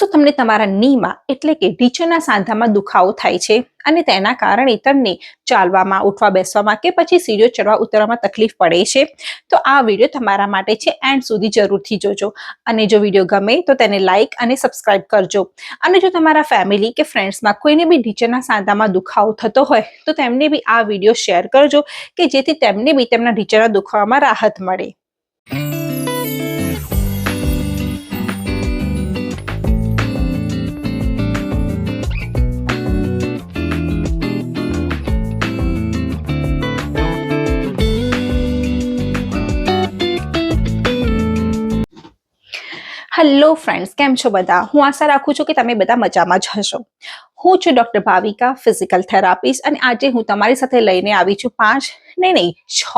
શું તમને તમારા નીમાં એટલે કે ઢીચણના સાંધામાં દુખાવો થાય છે અને તેના કારણે તમને ચાલવામાં, ઉઠવા, બેસવામાં કે પછી સીડીઓ ચડવા, ઉતરવામાં તકલીફ પડે છે. તો આ વીડિયો તમારા માટે છે એન્ડ સુધી જરૂરથી જોજો. અને જો વીડિયો ગમે તો તેને લાઇક અને સબસ્ક્રાઇબ કરજો. અને જો તમારા ફેમિલી કે ફ્રેન્ડ્સમાં કોઈને બી ઢીચણના સાંધામાં દુખાવો થતો હોય તો તેમને બી આ વીડિયો શેર કરજો કે જેથી તેમને બી તેમના ઢીચણના દુખાવામાં રાહત મળે. હેલો ફ્રેન્ડ્સ કેમ છો બધા? હું આશા રાખું છું કે તમે બધા મજામાં જ હશો. હું છું ડોક્ટર ભાવિકા ફિઝિકલ થેરાપિસ્ટ અને આજે હું તમારી સાથે લઈને આવી છું પાંચ, નહીં નહીં, છ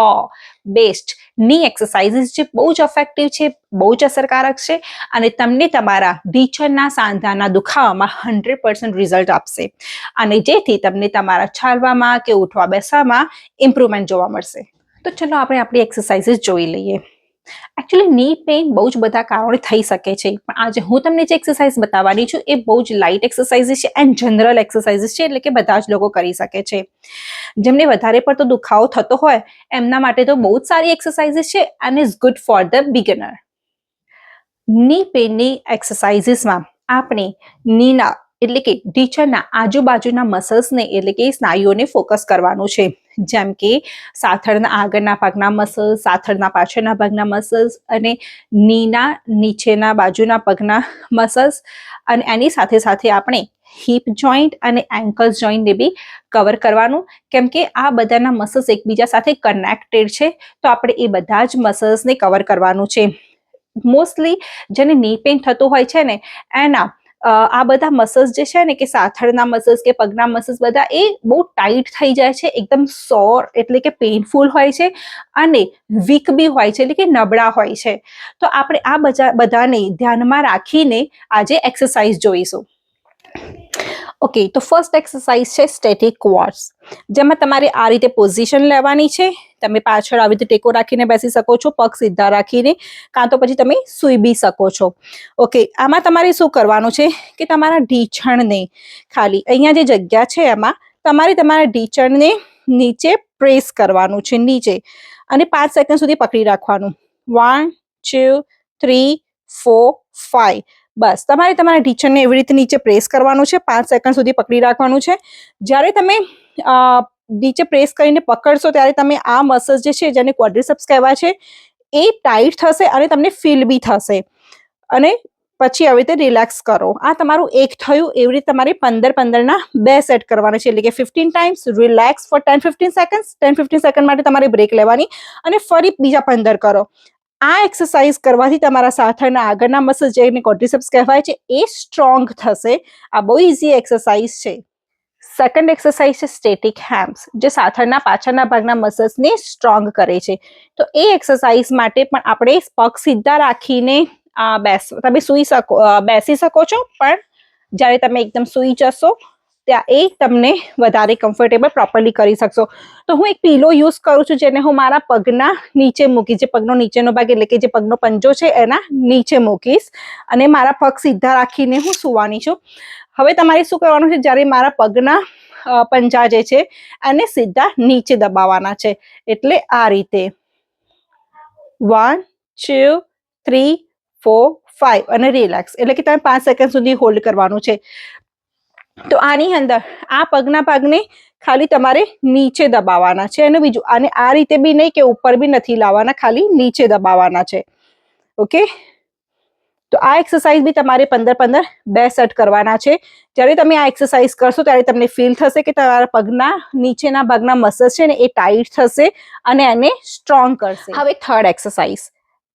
બેસ્ટની એક્સરસાઇઝીસ જે બહુ જ અફેક્ટિવ છે, બહુ જ અસરકારક છે, અને તમને તમારા ઢીચરના સાંધાના દુખાવામાં હંડ્રેડ પર્સન્ટ રિઝલ્ટ આપશે. અને જેથી તમને તમારા ચાલવામાં કે ઉઠવા બેસવામાં ઇમ્પ્રુવમેન્ટ જોવા મળશે. તો ચલો આપણે આપણી એક્સરસાઇઝીસ જોઈ લઈએ. એકચ્યુઅલી ની પેઇન બહુ જ બધા કારણે થઈ શકે છે. પણ આજે હું તમને જે એક્સરસાઇઝ બતાવવાની છું, એ બહુ જ લાઇટ એક્સરસાઇઝીસ છે એન્ડ જનરલ એક્સરસાઇઝીસ છે, એટલે કે બધા જ લોકો કરી શકે છે. જેમને વધારે પડતો દુખાવો થતો હોય, એમના માટે તો બહુ જ સારી એક્સરસાઇઝીસ છે and is good for the બિગનરની પેઇનની એક્સરસાઇઝીસમાં આપણે નીના એટલે કે ઢીચણના આજુબાજુના મસલ્સને એટલે કે સ્નાયુઓને ફોકસ કરવાનું છે. જેમ કે સાથળના આગળના ભાગના મસલ્સ સાથળના પાછળના ભાગના મસલ્સ અને નીના નીચેના બાજુના પગના મસલ્સ અને એની સાથે સાથે આપણે હિપ જોઈન્ટ અને એન્કલ જોઈન્ટને બી કવર કરવાનું. કેમ કે આ બધાના મસલ્સ એકબીજા સાથે કનેક્ટેડ છે, તો આપણે એ બધા જ મસલ્સને કવર કરવાનું છે. મોસ્ટલી જેને ની પેઇન થતું હોય છે ને, એના આ બધા મસલ્સ જે છે ને કે સાથળના મસલ્સ કે પગના મસલ્સ બધા એ બહુ ટાઈટ થઈ જાય છે, એકદમ સોર એટલે કે પેઇનફુલ હોય છે અને વીક બી હોય છે એટલે કે નબળા હોય છે. તો આપણે આ બધા બધાને ધ્યાનમાં રાખીને આજે એક્સરસાઇઝ જોઈશું. ઓકે તો ફર્સ્ટ એક્સરસાઇઝ છે સ્ટેટિક ક્વોટ્સ જેમાં તમારે આ રીતે પોઝિશન લેવાની છે. તમે પાછળ આવી રીતે ટેકો રાખીને બેસી શકો છો, પગ સીધા રાખીને, કાં તો પછી તમે સૂઈ બી શકો છો. ઓકે આમાં તમારે શું કરવાનું છે કે તમારા ઢીચણને ખાલી, અહીંયા જે જગ્યા છે એમાં, તમારે તમારા ઢીચણને નીચે પ્રેસ કરવાનું છે, નીચે. અને પાંચ સેકન્ડ સુધી પકડી રાખવાનું. One two three four five બસ, તમારે તમારા ટીચરને એવી રીતે નીચે પ્રેસ કરવાનું છે, પાંચ સેકન્ડ સુધી પકડી રાખવાનું છે. જ્યારે તમે નીચે પ્રેસ કરીને પકડશો, ત્યારે તમે આ મસલ્સ જે છે, જેને ક્વોડ્રિસેપ્સ કહેવાય છે, એ ટાઈટ થશે અને તમને ફીલ બી થશે. અને પછી આવી રીતે રિલેક્સ કરો. આ તમારું એક થયું, એવી રીતે તમારે પંદર પંદરના બે સેટ કરવાના છે, એટલે કે fifteen times relax for ten fifteen second ten fifteen second માટે તમારે બ્રેક લેવાની અને ફરી બીજા પંદર કરો. આ એક્સરસાઇઝ કરવાથી તમારા સાથળના આગળના મસલ જેને કોર્ટિસેપ્સ કહેવાય છે, એ સ્ટ્રોંગ થશે. આ બહુ ઇઝી એક્સરસાઇઝ છે. સેકન્ડ એક્સરસાઇઝ છે સ્ટેટિક હેમ્સ જે સાથળના પાછળના ભાગના મસલ્સને સ્ટ્રોંગ કરે છે. તો એ એક્સરસાઇઝ માટે પણ આપણે પગ સીધા રાખીને બેસ, તમે સૂઈ શકો બેસી શકો છો, પણ જ્યારે તમે એકદમ સૂઈ જશો ત્યાં એ તમને વધારે કમ્ફર્ટેબલ પ્રોપરલી કરી શકશો. તો હું એક પીલો યુઝ કરું છું, જેને હું મારા પગના નીચે મૂકીશ. જે પગનો નીચેનો ભાગ એટલે કે જે પગનો પંજો છે, એના નીચે મૂકીશ. અને મારા પગ સીધા રાખીને હું સુવાની છું. હવે તમારે શું કરવાનું છે? જ્યારે મારા પગના પંજા જે છે, એને સીધા નીચે દબાવવાના છે. એટલે આ રીતે. One two three four five અને રિલેક્સ એટલે કે તમે પાંચ સેકન્ડ સુધી હોલ્ડ કરવાનું છે. તો આની અંદર આ પગના ભાગને ખાલી તમારે નીચે દબાવવાના છે અને બીજું, આને આ રીતે બી નહીં કે ઉપર બી નથી લાવવાના, ખાલી નીચે દબાવવાના છે. ઓકે? તો આ એક્સરસાઇઝ બી તમારે પંદર પંદર બે સેટ કરવાના છે. જ્યારે તમે આ એક્સરસાઇઝ કરશો ત્યારે તમને ફીલ થશે કે તમારા પગના, નીચેના ભાગના મસલ્સ છે ને એ ટાઈટ થશે અને એને સ્ટ્રોંગ કરશે. હવે થર્ડ એક્સરસાઇઝ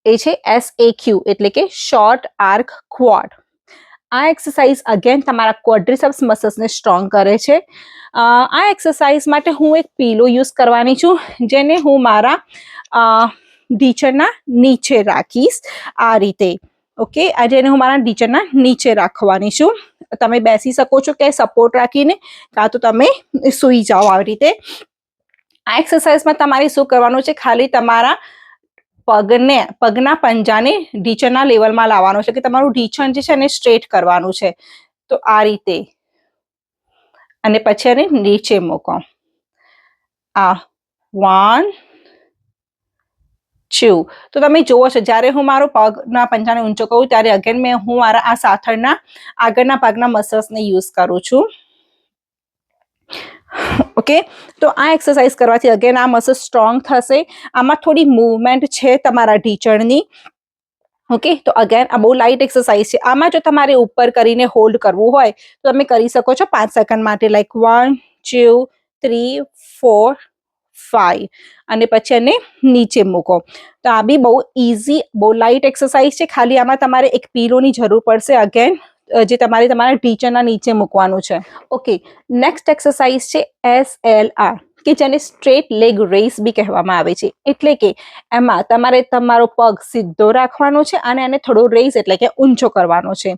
એ છે એસ એ ક્યુ એટલે કે શોર્ટ આર્ક ક્વોડ આ એક્સરસાઇઝ અગેન તમારા ક્વોડ્રિસેપ્સ મસલ્સને સ્ટ્રોંગ કરે છે. આ એક્સરસાઇઝ માટે હું એક પીલો યુઝ કરવાની છું, જેને હું મારા ઢીચરના નીચે રાખીશ આ રીતે. ઓકે આ જેને હું મારા ઢીચરના નીચે રાખવાની છું. તમે બેસી શકો છો કે સપોર્ટ રાખીને, કાં તો તમે સૂઈ જાઓ આવી રીતે. આ એક્સરસાઇઝમાં તમારે શું કરવાનું છે? ખાલી તમારા પગને, પગના પંજાને ઢીચણના લેવલમાં લાવવાનો છે કે તમારું ઢીચણ જે છે એને સ્ટ્રેટ કરવાનું છે. તો આ રીતે. અને પછી એને નીચે મૂકો. આ વન ટુ તો તમે જુઓ છો, જ્યારે હું મારો પગના પંજાને ઊંચો કરું ત્યારે અગેન મેં હું મારા આ સાથળના, આગળના ભાગના મસલ્સને યુઝ કરું છું. ઓકે? તો આ એક્સરસાઇઝ કરવાથી અગેન આ મસલ સ્ટ્રોંગ થશે. આમાં થોડી મૂવમેન્ટ છે તમારા ઢીચણની. ઓકે? તો અગેન આ બહુ લાઇટ એક્સરસાઇઝ છે. આમાં જો તમારે ઉપર કરીને હોલ્ડ કરવું હોય, તો તમે કરી શકો છો પાંચ સેકન્ડ માટે. Like one, two, three, four five અને પછી એને નીચે મૂકો. તો આ બી બહુ ઇઝી બહુ લાઇટ એક્સરસાઇઝ છે. ખાલી આમાં તમારે એક પીલોની જરૂર પડશે અગેન. જે તમારે તમારા ટીચરના નીચે મૂકવાનું છે. ઓકે નેક્સ્ટ એક્સરસાઇઝ છે એસ એલ આર કે જેને સ્ટ્રેટ લેગ રેસ બી કહેવામાં આવે છે. એટલે કે એમાં તમારે તમારો પગ સીધો રાખવાનો છે અને એને થોડો રેસ એટલે કે ઊંચો કરવાનો છે.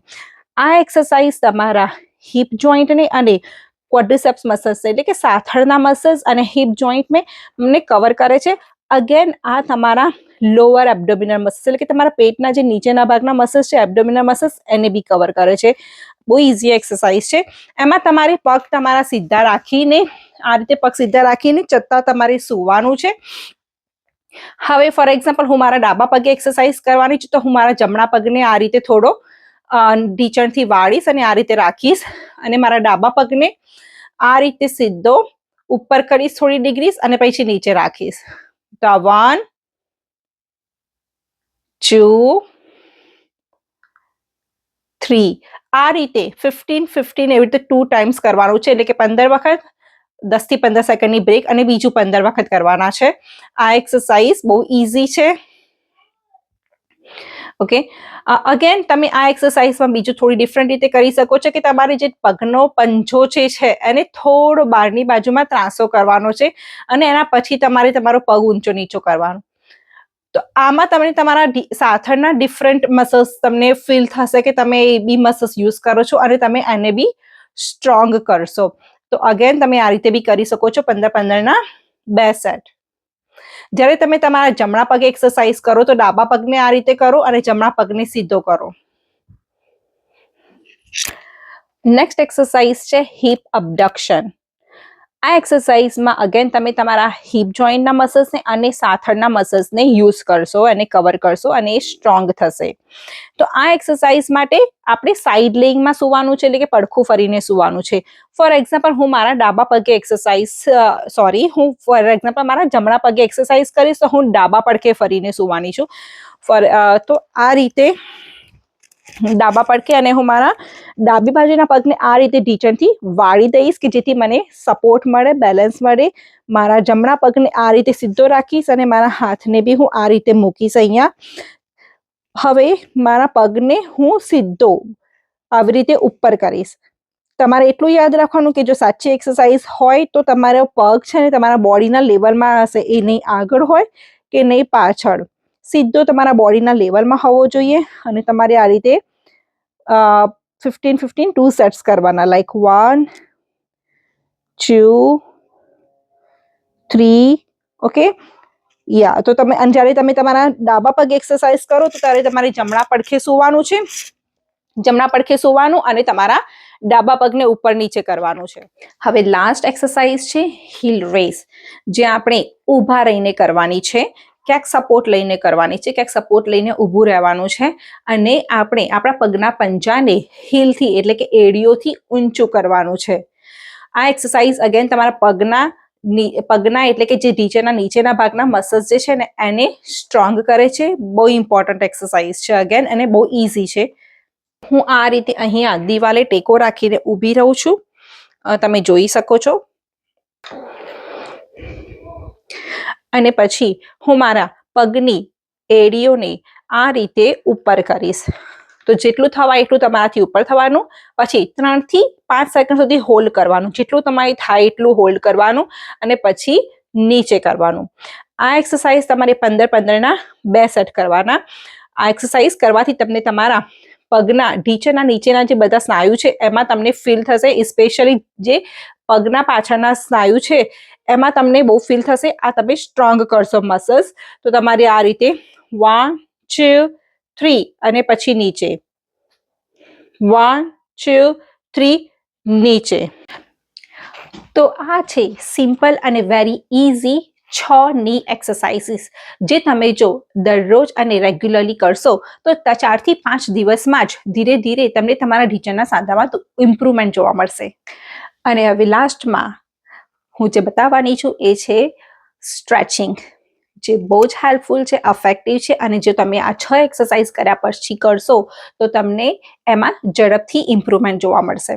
આ એક્સરસાઇઝ તમારા હિપ જોઈન્ટને અને ક્વોડ્રિસેપ્સ મસલ્સ એટલે કે સાથળના મસલ્સ અને હિપ જોઈન્ટને કવર કરે છે. અગેન આ તમારા લોઅર એબડોમિનલ મસલ્સ એટલે કે તમારા પેટના જે નીચેના ભાગના મસલ્સ છે એબડોમિનલ મસલ્સ એને બી કવર કરે છે. બહુ ઇઝી એક્સરસાઇઝ છે. એમાં તમારે પગ તમારા સીધા રાખીને, આ રીતે પગ સીધા રાખીને ચત્તા તમારે સૂવાનું છે. હવે ફોર એક્ઝામ્પલ હું મારા ડાબા પગે એક્સરસાઇઝ કરવાની છું, તો હું મારા જમણા પગને આ રીતે થોડો ઢીચણથી વાળીશ અને આ રીતે રાખીશ. અને મારા ડાબા પગને આ રીતે સીધો, ઉપર કરીશ થોડી ડિગ્રીસ અને પછી નીચે રાખીશ. તો વન ટુ થ્રી આ રીતે ફિફ્ટીન ફિફ્ટીન એવી રીતે ટુ ટાઈમ્સ કરવાનું છે. એટલે કે પંદર વખત, દસથી પંદર સેકન્ડની બ્રેક અને બીજું પંદર વખત કરવાના છે. આ એક્સરસાઇઝ બહુ ઇઝી છે. ઓકે અગેન તમે આ એક્સરસાઇઝમાં બીજું થોડી ડિફરન્ટ રીતે કરી શકો છો કે તમારે જે પગનો પંજો જે છે, એને થોડો બહારની બાજુમાં ત્રાસો કરવાનો છે અને એના પછી તમારે તમારો પગ ઊંચો નીચો કરવાનો. તો આમાં તમને તમારા સાથળના ડિફરન્ટ મસલ્સ તમને ફીલ થશે કે તમે એ બી મસલ્સ યુઝ કરો છો અને તમે એને બી સ્ટ્રોંગ કરશો. તો અગેન તમે આ રીતે બી કરી શકો છો પંદર પંદરના બે સેટ જ્યારે તમે તમારા જમણા પગે એક્સરસાઇઝ કરો તો ડાબા પગને આ રીતે કરો અને જમણા પગને સીધો કરો. નેક્સ્ટ એક્સરસાઇઝ છે હિપ અબડક્શન આ એક્સરસાઇઝમાં અગેન તમે તમારા હિપ જોઈન્ટના મસલ્સને અને સાથળના મસલ્સને યુઝ કરશો અને કવર કરશો અને એ સ્ટ્રોંગ થશે. તો આ એક્સરસાઇઝ માટે આપણે સાઈડ લેઇંગમાં સુવાનું છે, એટલે કે પડખું ફરીને સુવાનું છે. ફોર એક્ઝામ્પલ હું મારા ડાબા પગે એક્સરસાઇઝ સોરી હું ફોર એક્ઝામ્પલ મારા જમણા પગે એક્સરસાઇઝ કરીશ, તો હું ડાબા પડખે ફરીને સુવાની છું. ફોર તો આ રીતે ડાબા પડખે અને હું મારા ડાબી બાજુના પગને આ રીતે ઢીચણથી વાળી દઈશ કે જેથી મને સપોર્ટ મળે બેલેન્સ મળે. મારા જમણા પગને આ રીતે સીધો રાખીશ અને મારા હાથને બી હું આ રીતે મૂકીશ અહીંયા. હવે મારા પગને હું સીધો આવી રીતે ઉપર કરીશ. તમારે એટલું યાદ રાખવાનું કે જો સાચી એક્સરસાઇઝ હોય તો તમારો પગ છે ને તમારા બોડીના લેવલમાં હશે. એ નહીં આગળ હોય કે નહીં પાછળ. સીધો તમારા બોડીના લેવલમાં હોવો જોઈએ અને તમારે આ રીતે ફિફ્ટીન ફિફ્ટીન ટુ સેટ્સ કરવાના like one two three okay યા તો તમે, અને જ્યારે તમે તમારા ડાબા પગ એક્સરસાઇઝ કરો, તો ત્યારે તમારે જમણા પડખે સુવાનું છે. જમણા પડખે સુવાનું અને તમારા ડાબા પગને ઉપર નીચે કરવાનું છે. હવે લાસ્ટ એક્સરસાઇઝ છે હિલ રેસ જે આપણે ઊભા રહીને કરવાની છે. ક્યાંક સપોર્ટ લઈને કરવાની છે, ક્યાંક સપોર્ટ લઈને ઊભું રહેવાનું છે અને આપણે આપણા પગના પંજાને હીલથી એટલે કે એડીઓથી ઊંચું કરવાનું છે. આ એક્સરસાઇઝ અગેન તમારા પગના પગના એટલે કે જે નીચેના નીચેના ભાગના મસલ્સ જે છે ને, એને સ્ટ્રોંગ કરે છે. બહુ ઇમ્પોર્ટન્ટ એક્સરસાઇઝ છે અગેન અને બહુ ઇઝી છે. હું આ રીતે અહીંયા દિવાલે ટેકો રાખીને ઊભી રહું છું. તમે જોઈ શકો છો. અને પછી હું મારા પગની એડીઓને આ રીતે ઉપર કરીશ. તો જેટલું થવાય એટલું તમારાથી ઉપર થવાનું. પછી ત્રણથી પાંચ સેકન્ડ સુધી હોલ્ડ કરવાનું. જેટલું તમારે થાય એટલું હોલ્ડ કરવાનું અને પછી નીચે કરવાનું. આ એક્સરસાઇઝ તમારે પંદર પંદરના બે સેટ કરવાના. આ એક્સરસાઇઝ કરવાથી તમને તમારા પગના ઢીચેના નીચેના જે બધા સ્નાયુ છે, એમાં તમને ફીલ થશે સ્પેશિયલી જે પગના પાછળના સ્નાયુ છે એમાં તમને બહુ ફીલ થશે. આ તમે સ્ટ્રોંગ કરશો મસલ્સ તો તમારે આ રીતે વન ટુ થ્રી અને પછી નીચે. વન ટુ થ્રી નીચે. તો આ છે સિમ્પલ અને વેરી ઇઝી છ ની એક્સરસાઇઝીસ જે તમે જો દરરોજ અને રેગ્યુલરલી કરશો, તો ચારથી પાંચ દિવસમાં જ ધીરે ધીરે તમને તમારા ઢીંચણના સાંધામાં ઇમ્પ્રુવમેન્ટ જોવા મળશે. અને હવે લાસ્ટમાં હું જે બતાવવાની છું એ છે સ્ટ્રેચિંગ જે બહુ જ હેલ્પફુલ છે અફેક્ટિવ છે અને જો તમે આ છ એક્સરસાઇઝ કર્યા પછી કરશો તો તમને એમાં ઝડપથી ઇમ્પ્રુવમેન્ટ જોવા મળશે.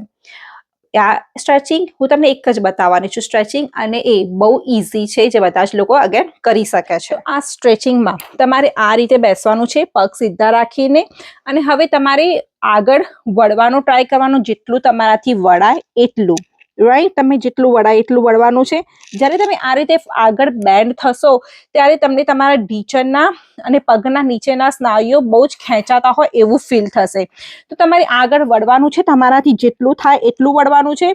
આ સ્ટ્રેચિંગ હું તમને એક જ બતાવવાની છું. સ્ટ્રેચિંગ અને એ બહુ ઇઝી છે જે બધા જ લોકો અગેન કરી શકે છે. આ સ્ટ્રેચિંગમાં તમારે આ રીતે બેસવાનું છે, પગ સીધા રાખીને અને હવે તમારે આગળ વળવાનો ટ્રાય કરવાનો, જેટલું તમારાથી વળાય એટલું. રાઈટ તમે જેટલું વળાય એટલું વળવાનું છે. જ્યારે તમે આ રીતે આગળ બેન્ડ થશો, ત્યારે તમને તમારા ઢીચરના અને પગના નીચેના સ્નાયુઓ બહુ જ ખેંચાતા હોય એવું ફીલ થશે. તો તમારે આગળ વળવાનું છે, તમારાથી જેટલું થાય એટલું વળવાનું છે.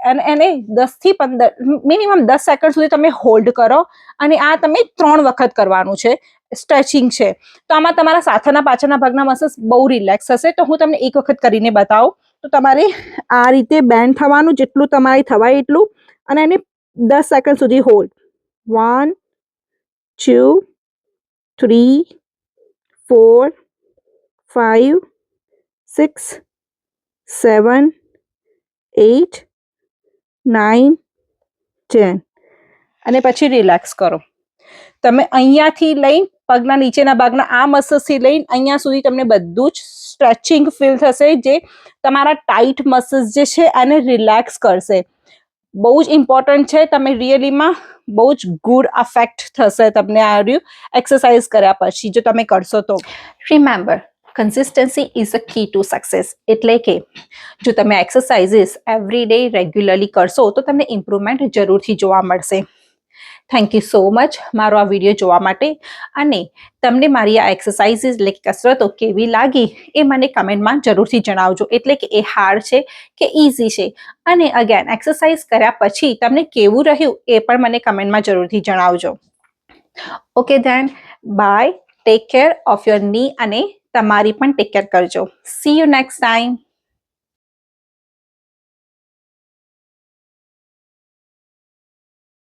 અને એને દસથી પંદર મિનિમમ દસ સેકન્ડ સુધી તમે હોલ્ડ કરો અને આ તમે ત્રણ વખત કરવાનું છે. સ્ટ્રેચિંગ છે. તો આમાં તમારા સાથળના પાછળના ભાગના મસલ્સ બહુ રિલેક્સ હશે. તો હું તમને એક વખત કરીને બતાવું. તો તમારે આ રીતે બેન્ડ થવાનું, જેટલું તમારે થવાય એટલું, અને એને દસ સેકન્ડ સુધી hold one two three four five six seven eight nine ten અને પછી રિલેક્સ કરો. તમે અહીંયાથી લઈ પગના નીચેના ભાગના આ મસલ્સથી લઈને અહીંયા સુધી તમને બધું જ સ્ટ્રેચિંગ ફીલ થશે જે તમારા ટાઈટ મસલ્સ જે છે એને રિલેક્સ કરશે. બહુ જ ઇમ્પોર્ટન્ટ છે, તમે રિયલીમાં બહુ જ ગુડ અફેક્ટ થશે તમને આ રહ્યું એક્સરસાઇઝ કર્યા પછી, જો તમે કરશો તો. Remember consistency is a key to success એટલે કે, જો તમે એક્સરસાઇઝીસ એવરી ડે રેગ્યુલરલી કરશો, તો તમને ઇમ્પ્રુવમેન્ટ જરૂરથી જોવા મળશે. થેન્ક યુ સો મચ મારો આ વીડિયો જોવા માટે. અને તમને મારી આ એક્સરસાઇઝીસ એટલે કે કસરતો કેવી લાગી એ મને કમેન્ટમાં જરૂરથી જણાવજો. એટલે કે એ હાર્ડ છે કે ઇઝી છે. અને અગેન એક્સરસાઇઝ કર્યા પછી તમને કેવું રહ્યું એ પણ મને કમેન્ટમાં જરૂરથી જણાવજો. Okay then bye take care of યોરની અને તમારી પણ ટેક કેર કરજો. See you next time